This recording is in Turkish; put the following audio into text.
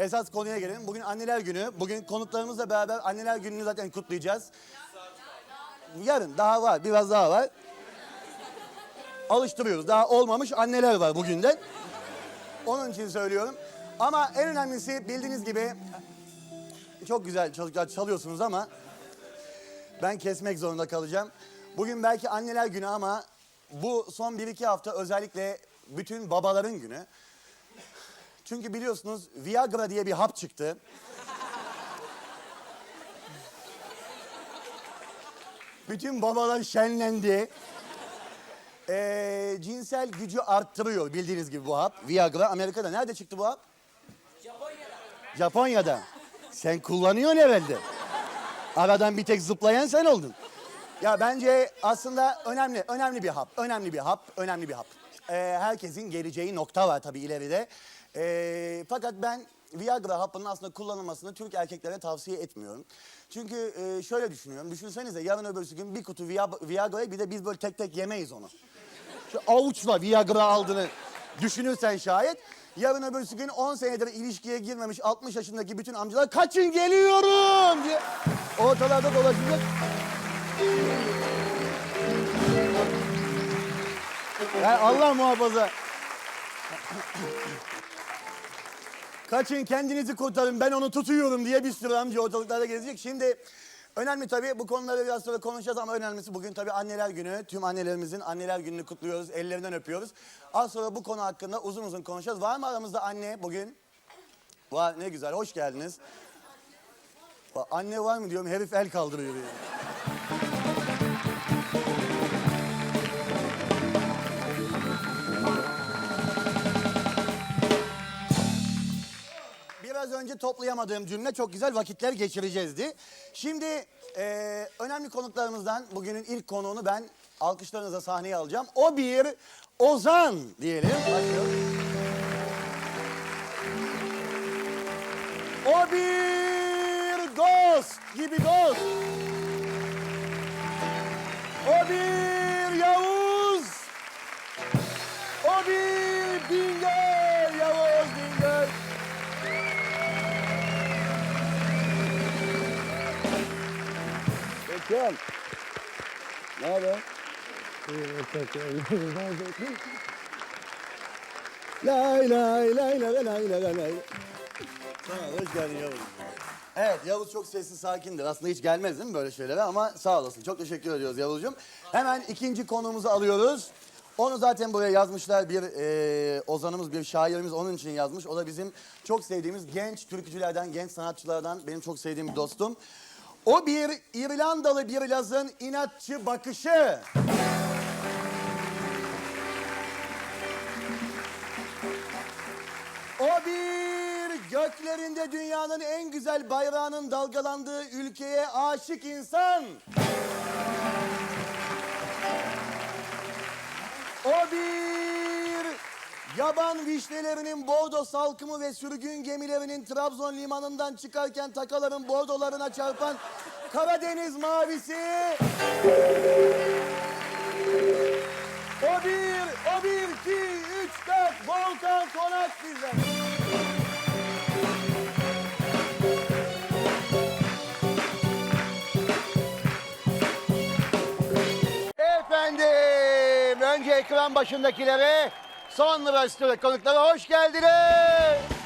Esas konuya gelelim. Bugün anneler günü. Bugün konuklarımızla beraber anneler gününü zaten kutlayacağız. Yarın daha var, biraz daha var. Alıştırıyoruz. Daha olmamış anneler var bugünden. Onun için söylüyorum. Ama en önemlisi bildiğiniz gibi çok güzel çocuklar çalıyorsunuz ama ben kesmek zorunda kalacağım. Bugün belki anneler günü ama bu son 1-2 hafta özellikle bütün babaların günü. Çünkü biliyorsunuz Viagra diye bir hap çıktı. Bütün babalar şenlendi. Ee, cinsel gücü arttırıyor bildiğiniz gibi bu hap. Viagra Amerika'da. Nerede çıktı bu hap? Japonya'da. Japonya'da. Sen kullanıyorsun herhalde. Aradan bir tek zıplayan sen oldun. Ya bence aslında önemli, önemli bir hap, önemli bir hap, önemli bir hap. Ee, herkesin geleceği nokta var tabii ileride. Ee, fakat ben Viagra hapının aslında kullanılmasını Türk erkeklere tavsiye etmiyorum. Çünkü e, şöyle düşünüyorum, düşünsenize yarın öbürsü gün bir kutu Via- Viagra'yı bir de biz böyle tek tek yemeyiz onu. Şu avuçla Viagra aldığını düşünürsen şayet yarın öbürsü gün 10 senedir ilişkiye girmemiş 60 yaşındaki bütün amcalar kaçın geliyorum diye ortalarda dolaşacak. Yani Allah muhafaza. Kaçın kendinizi kurtarın ben onu tutuyorum diye bir sürü amca ortalıklarda gezecek. Şimdi önemli tabii bu konuları biraz sonra konuşacağız ama önemlisi bugün tabii anneler günü. Tüm annelerimizin anneler gününü kutluyoruz, ellerinden öpüyoruz. Az sonra bu konu hakkında uzun uzun konuşacağız. Var mı aramızda anne bugün? Var ne güzel hoş geldiniz. Anne var mı diyorum herif el kaldırıyor. yani. Biraz önce toplayamadığım cümle çok güzel vakitler geçireceğizdi. Şimdi e, önemli konuklarımızdan bugünün ilk konuğunu ben alkışlarınıza sahneye alacağım. O bir Ozan diyelim. Başlayalım. O bir dost gibi dost. Bekir. Ne haber? Lay lay lay lay lay lay lay. Tamam hoş geldin Yavuz. Evet Yavuz çok sessiz sakindir. Aslında hiç gelmez değil mi böyle şeylere ama sağ olasın. Çok teşekkür ediyoruz Yavuzcuğum. Hemen ikinci konuğumuzu alıyoruz. Onu zaten buraya yazmışlar. Bir e, ozanımız, bir şairimiz onun için yazmış. O da bizim çok sevdiğimiz genç türkücülerden, genç sanatçılardan benim çok sevdiğim bir dostum. O bir İrlandalı bir Laz'ın inatçı bakışı. O bir göklerinde dünyanın en güzel bayrağının dalgalandığı ülkeye aşık insan. O bir yaban vişnelerinin bordo salkımı ve sürgün gemilerinin Trabzon limanından çıkarken takaların bordolarına çarpan Karadeniz mavisi. O bir, o bir, iki, üç, dört, Volkan Konak bizden. Efendim, önce ekran başındakilere, sonra stüdyo konuklara hoş geldiniz.